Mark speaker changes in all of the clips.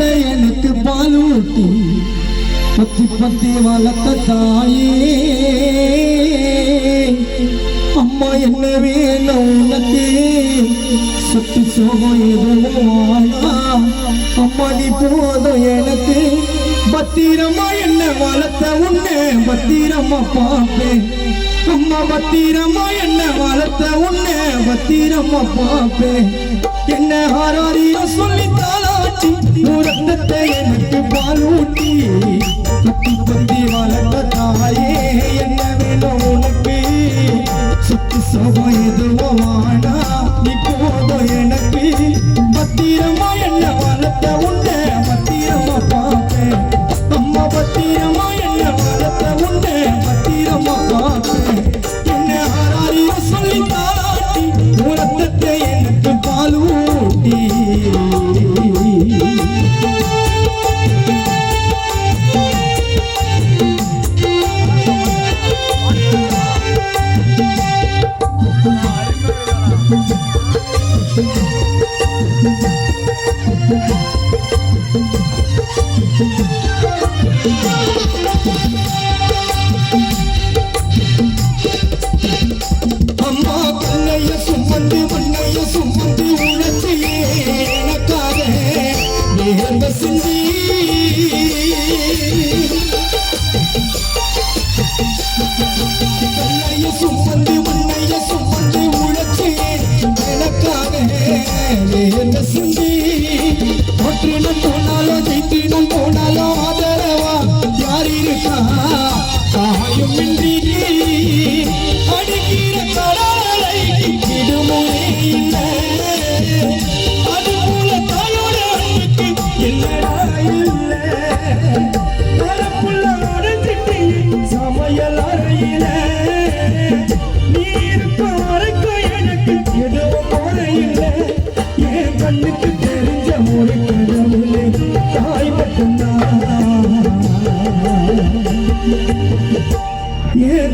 Speaker 1: உறக்கத்தை எனக்கு பால் ஊட்டி பத்தி பத்தி வளர்த்த தாயே. அம்மா என்ன வேணும் உனக்கு? சத்து சோகம் எதுவும் அம்மா நீ போதும் எனக்கு. பத்திரமா என்ன வளர்த்த உன்னை? பத்திரமா பாப்பேன் அம்மா பத்திரமா என்ன வளர்த்த உன்னை? பத்திரமா பாப்பேன் என்ன ஆராரியா சொல்லி? தாளாட்டி உரத்தத்தை எனக்கு பால் ஊட்டி பத்தி பத்தி வளர்த்த தாயே என்ன வேணும் உனக்கு சுத்து சோகம் எதுவும் வாடா நீ போதும் எனக்கு பத்தி அம்மா எனக்காக நேர்ந்த சிந்தி. ஒற்றினம் போனாலும் ஜெயித்தினம் போனாலும் ஆதரவா? யார் இருக்கா?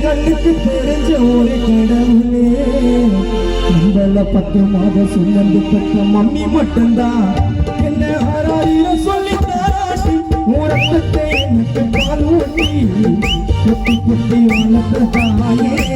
Speaker 1: கண்ணுக்கு தெரிஞ்ச ஒரு கடவுளே. நம்மள பத்து மாத சுமந்து பெற்ற மம்மி மட்டும்தான். என்ன ஆராயிர சொல்லி தாராட்டி உறக்கத்தை எனக்கு பால் ஊட்டி. குட்டி குட்டி வளர்த்த தாயே.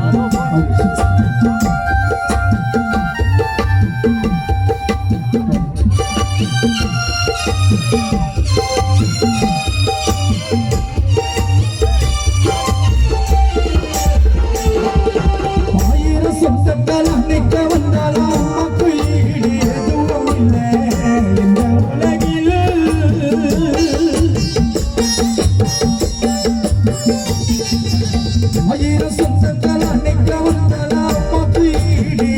Speaker 1: 好 ஆயிரம் சொந்தங்கள் அன்னைக்க வந்தாலும் அம்மாக்கு ஈடு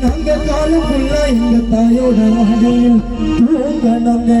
Speaker 1: நாங்க காலம் ஃபுல்லா எங்க தாயோட மடியில் தூங்கணுங்க